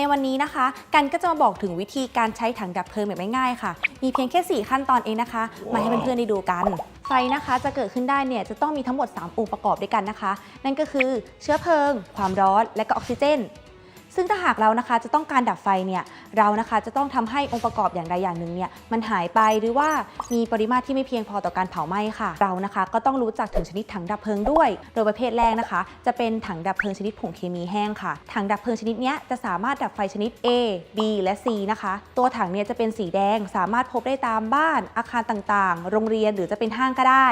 ในวันนี้นะคะ กันก็จะมาบอกถึงวิธีการใช้ถังดับเพลิงแบบง่ายๆค่ะ มีเพียงแค่ 4 ขั้นตอนเองนะคะ มาให้เพื่อนๆได้ดูกัน ไฟนะคะจะเกิดขึ้นได้เนี่ยจะต้องมีทั้งหมด 3 องค์ประกอบด้วยกันนะคะ นั่นก็คือเชื้อเพลิง ความร้อน และก็ออกซิเจน ซึ่งถ้าหากเรานะคะจะต้องการดับไฟเนี่ยเรานะคะจะต้องทำให้องค์ประกอบอย่างใดอย่างหนึ่งเนี่ยมันหายไปหรือว่ามีปริมาตรที่ไม่เพียงพอต่อการเผาไหม้ค่ะ เรานะคะก็ต้องรู้จักถึงชนิดถังดับเพลิงด้วย โดยประเภทแรกนะคะ จะเป็นถังดับเพลิงชนิดผงเคมีแห้งค่ะ ถังดับเพลิงชนิดนี้จะสามารถดับไฟชนิด A B และ C นะคะ ตัวถังเนี่ยจะเป็นสีแดงสามารถพบได้ตามบ้านอาคารต่างๆ โรงเรียนหรือจะเป็นห้างก็ได้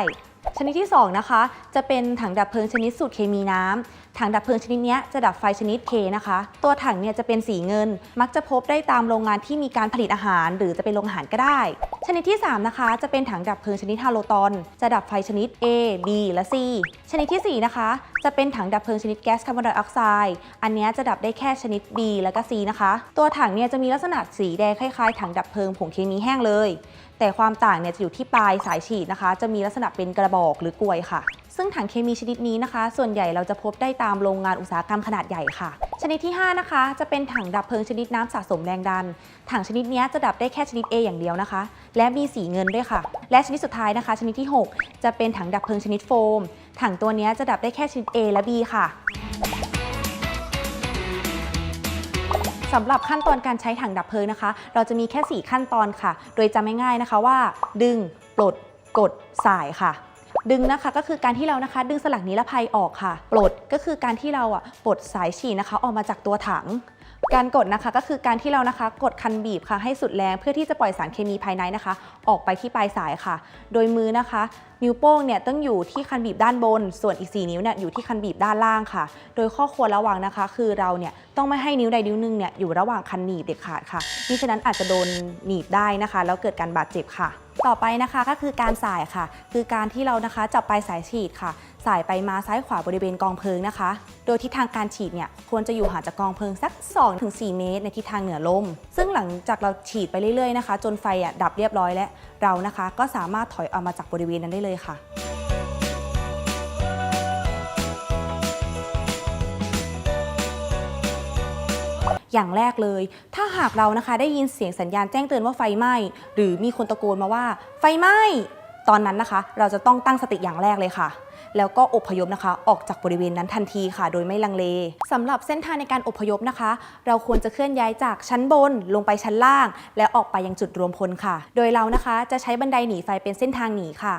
ชนิดที่ 2 นะคะ จะเป็นถังดับเพลิงชนิดสูตรเคมีน้ำถังดับเพลิงชนิดนี้จะดับไฟชนิด K นะคะ ตัวถังเนี่ยจะเป็นสีเงิน มักจะพบได้ตามโรงงานที่มีการผลิตอาหาร หรือจะเป็นโรงอาหารก็ได้ ชนิดที่ 3 นะคะ จะเป็นถังดับเพลิงชนิดฮาโลตอน จะดับไฟชนิด A B และ C ชนิดทีสี่4 นะคะจะเป็นถังดับเพลิงชนิดแก๊สคาร์บอนไดออกไซด์ อันนี้จะดับได้แค่ชนิด B แล้วก็ C นะคะ ตัวถังเนี่ยจะมีลักษณะสีแดงคล้ายๆ ถังดับเพลิงผงเคมีแห้งเลย แต่ความต่างเนี่ยจะอยู่ที่ปลายสายฉีดนะคะ จะมีลักษณะเป็นกระบอกหรือกลวยค่ะ ซึ่งถังเคมีชนิดนี้นะคะ ส่วนใหญ่เราจะพบได้ตามโรงงานอุตสาหกรรมขนาดใหญ่ค่ะ ชนิดที่ 5 นะคะ จะเป็นถังดับเพลิงชนิดน้ำสะสมแรงดัน ถังชนิดนี้จะดับได้แค่ชนิด A อย่างเดียวนะคะ และมีสีเงินด้วยค่ะ และชนิดสุดท้ายนะคะ ชนิดที่ 6 จะเป็นถังดับเพลิงชนิดโฟม ถังตัวนี้จะดับได้แค่ชนิด A และ B ค่ะสำหรับขั้นตอนการใช้ถังดับเพลิงนะคะ เราจะมีแค่ 4 ขั้นตอนค่ะ โดยจำง่ายๆนะคะว่า ดึง ปลด กด สายค่ะ ดึงนะคะก็คือการที่เรานะคะ ดึงสลักนิรภัยออกค่ะ ปลดก็คือการที่เราอะปลดสายฉีดนะคะ ออกมาจากตัวถัง การกดนะคะก็คือการที่เรานะคะกดคันบีบค่ะให้สุดแรงเพื่อที่จะปล่อยสารเคมีภายในนะคะ ออกไปที่ปลายสายค่ะ โดยมือนะคะ นิ้วโป้งเนี่ยต้องอยู่ที่คันบีบด้านบน ส่วนอีก 4 นิ้วเนี่ยอยู่ที่คันบีบด้านล่างค่ะ โดยข้อควรระวังนะคะ คือเราเนี่ยต้องไม่ให้นิ้วใดนิ้วหนึ่งเนี่ยอยู่ระหว่างคันหนีบเด็ดขาดค่ะมิฉะนั้นอาจจะโดนหนีบได้นะคะ แล้วเกิดการบาดเจ็บค่ะ ต่อไปนะคะก็คือการสายค่ะ คือการที่เรานะคะจับปลายสายฉีดค่ะ สายไปมาซ้ายขวาบริเวณกองเพลิงนะคะ โดยทิศทางการฉีดเนี่ยควรจะอยู่ห่างจากกองเพลิงสัก 2-4 เมตร ในทิศทางเหนือลม ซึ่งหลังจากเราฉีดไปเรื่อยๆนะคะ จนไฟอะดับเรียบร้อยแล้วเรานะคะก็สามารถถอยออกมาจากบริเวณนั้นได้เลยค่ะ อย่างแรกเลย ถ้าหากเรานะคะได้ยินเสียงสัญญาณแจ้งเตือนว่าไฟไหม้ หรือมีคนตะโกนมาว่าไฟไหม้ตอนนั้นนะคะ เราจะต้องตั้งสติอย่างแรกเลยค่ะ แล้วก็อพยพนะคะ ออกจากบริเวณนั้นทันทีค่ะ โดยไม่ลังเลสำหรับเส้นทางในการอพยพนะคะ เราควรจะเคลื่อนย้ายจากชั้นบนลงไปชั้นล่าง และออกไปยังจุดรวมพลค่ะ โดยเรานะคะจะใช้บันไดหนีไฟเป็นเส้นทางหนีค่ะ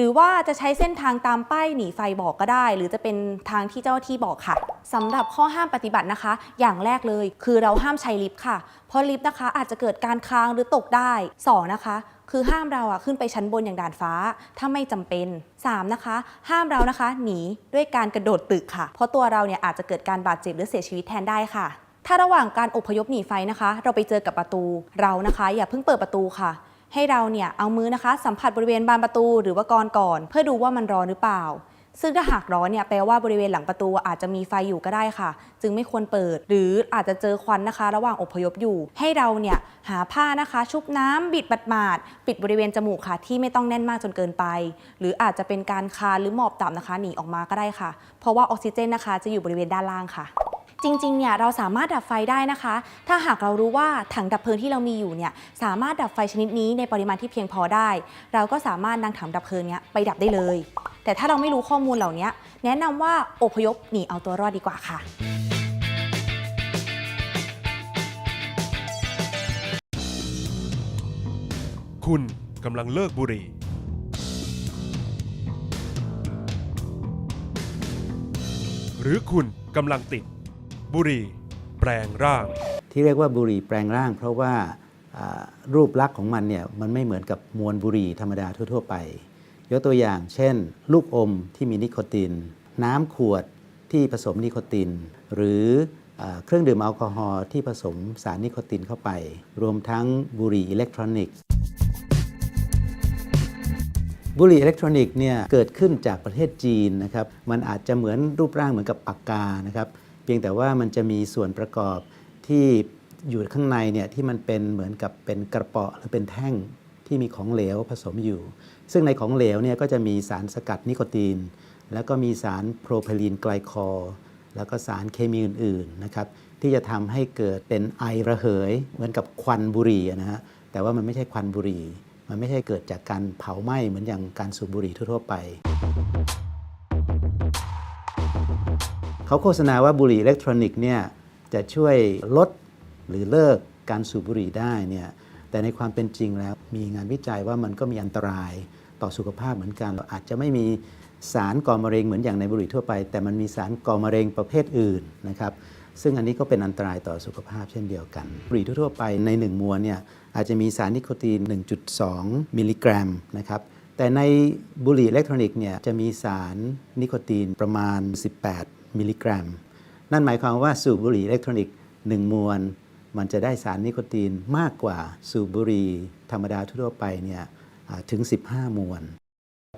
หรือว่าจะใช้เส้นทางตามป้ายหนีไฟบอกก็ได้ หรือจะเป็นทางที่เจ้าที่บอกค่ะสำหรับข้อห้ามปฏิบัตินะคะ อย่างแรกเลย คือเราห้ามใช้ลิฟต์ค่ะ เพราะลิฟต์นะคะ อาจจะเกิดการค้างหรือตกได้สองนะคะคือห้ามเราอะขึ้นไปชั้นบนอย่างด่านฟ้า ถ้าไม่จำเป็น 3 นะคะ ห้ามเรานะคะ หนีด้วยการกระโดดตึกค่ะ เพราะตัวเราเนี่ยอาจจะเกิดการบาดเจ็บหรือเสียชีวิตแทนได้ค่ะ ถ้าระหว่างการอพยพหนีไฟนะคะ เราไปเจอกับประตูเรานะคะ อย่าเพิ่งเปิดประตูค่ะ ให้เราเนี่ยเอามือนะคะ สัมผัสบริเวณบานประตูหรือว่ากรก่อน เพื่อดูว่ามันร้อนหรือเปล่า ซึ่งถ้าหากร้อนเนี่ยแปลว่าบริเวณหลังประตูอาจจะมีไฟอยู่ก็ได้ค่ะ จึงไม่ควรเปิด หรืออาจจะเจอควันนะคะ ระหว่างอพยพอยู่ ให้เราเนี่ยหาผ้านะคะ ชุบน้ำบิดบัดหมาดปิดบริเวณจมูกค่ะ ที่ไม่ต้องแน่นมากจนเกินไป หรืออาจจะเป็นการคานหรือหมอบต่ำนะคะหนีออกมาก็ได้ค่ะ เพราะว่าออกซิเจนนะคะ จะอยู่บริเวณด้านล่างค่ะ จริงๆเนี่ยเราสามารถดับไฟได้นะคะ ถ้าหากเรารู้ว่าถังดับเพลิงที่เรามีอยู่เนี่ยสามารถดับไฟชนิดนี้ในปริมาณที่เพียงพอได้ เราก็สามารถนำถังดับเพลิงเนี้ยไปดับได้เลย แต่ถ้าเราไม่รู้ข้อมูลเหล่านี้แนะนำว่าอพยพหนีเอาตัวรอดดีกว่าค่ะคุณกำลังเลิกบุหรี่ หรือคุณกำลังติด บุหรี่แปลงร่าง ที่เรียกว่าบุหรี่แปลงร่าง เพราะว่ารูปลักษณ์ของมันเนี่ยมันไม่เหมือนกับมวลบุหรี่ธรรมดาทั่ว ๆ ไป ยกตัวอย่างเช่น ลูกอมที่มีนิโคติน น้ำขวดที่ผสมนิโคติน หรืออเครื่องดื่มแอลกอฮอล์ที่ผสมสารนิโคตินเข้าไป รวมทั้งบุหรี่อิเล็กทรอนิกส์บุหรี่อิเล็กทรอนิกส์เนี่ยเกิดขึ้นจากประเทศจีนนะครับ มันอาจจะเหมือนรูปร่างเหมือนกับปากกานะครับ พียงแต่ว่ามันจะมีส่วนประกอบที่อยู่ข้างในเนี่ยที่มันเป็นเหมือนกับเป็นกระเปาะหรือเป็นแท่งที่มีของเหลวผสมอยู่ ซึ่งในของเหลวเนี่ยก็จะมีสารสกัดนิโคติน แล้วก็มีสารโพรไพลีนไกลคอลแล้วก็สารเคมีอื่นๆนะครับที่จะทำให้เกิดเป็นไอระเหย เหมือนกับควันบุหรี่นะฮะแต่ว่ามันไม่ใช่ควันบุหรี่ มันไม่ใช่เกิดจากการเผาไหม้เหมือนอย่างการสูบบุหรี่ทั่วๆไป เขาโฆษณาว่าบุหรี่อิเล็กทรอนิกส์เนี่ยจะช่วยลดหรือเลิกการสูบบุหรี่ได้เนี่ยแต่ในความเป็นจริงแล้วมีงานวิจัยว่ามันก็มีอันตรายต่อสุขภาพเหมือนกันเราอาจจะไม่มีสารก่อมะเร็งเหมือนอย่างในบุหรี่ทั่วไป แต่มันมีสารก่อมะเร็งประเภทอื่นนะครับซึ่งอันนี้ก็เป็นอันตรายต่อสุขภาพเช่นเดียวกัน บุหรี่ทั่วไปใน 1 มวนเนี่ยอาจจะมีสารนิโคติน1.2 มิลลิกรัมนะครับ แต่ในบุหรี่อิเล็กทรอนิกส์เนี่ยจะมีสารนิโคตินประมาณ 18 มิลลิกรัม นั่นหมายความว่าสูบบุหรี่อิเล็กทรอนิกส์1มวนมันจะได้สารนิโคตินมากกว่าสูบบุหรี่ธรรมดาทั่วไปเนี่ยถึง 15 มวน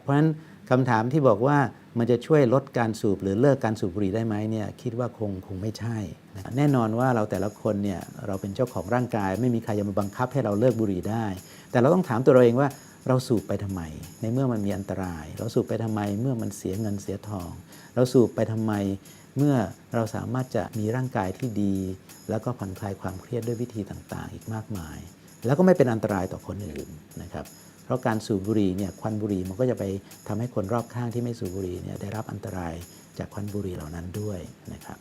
เพราะฉะนั้นคำถามที่บอกว่ามันจะช่วยลดการสูบหรือเลิกการสูบบุหรี่ได้ไหมเนี่ยคิดว่าคงคงไม่ใช่ แน่นอนว่าเราแต่ละคนเนี่ยเราเป็นเจ้าของร่างกาย ไม่มีใครจะมาบังคับให้เราเลิกบุหรี่ได้ แต่เราต้องถามตัวเราเองว่า เราสูบไปทำไม ในเมื่อมันมีอันตราย เราสูบไปทำไมเมื่อมันเสียเงินเสียทอง เราสูบไปทำไม เมื่อเราสามารถจะมีร่างกายที่ดี แล้วก็ผ่อนคลายความเครียดด้วยวิธีต่างๆ อีกมากมาย แล้วก็ไม่เป็นอันตรายต่อคนอื่นนะครับเพราะการสูบบุหรี่เนี่ยควันบุหรี่มันก็จะไปทำให้คนรอบข้างที่ไม่สูบบุหรี่เนี่ยได้รับอันตรายจากควันบุหรี่เหล่านั้นด้วยนะครับ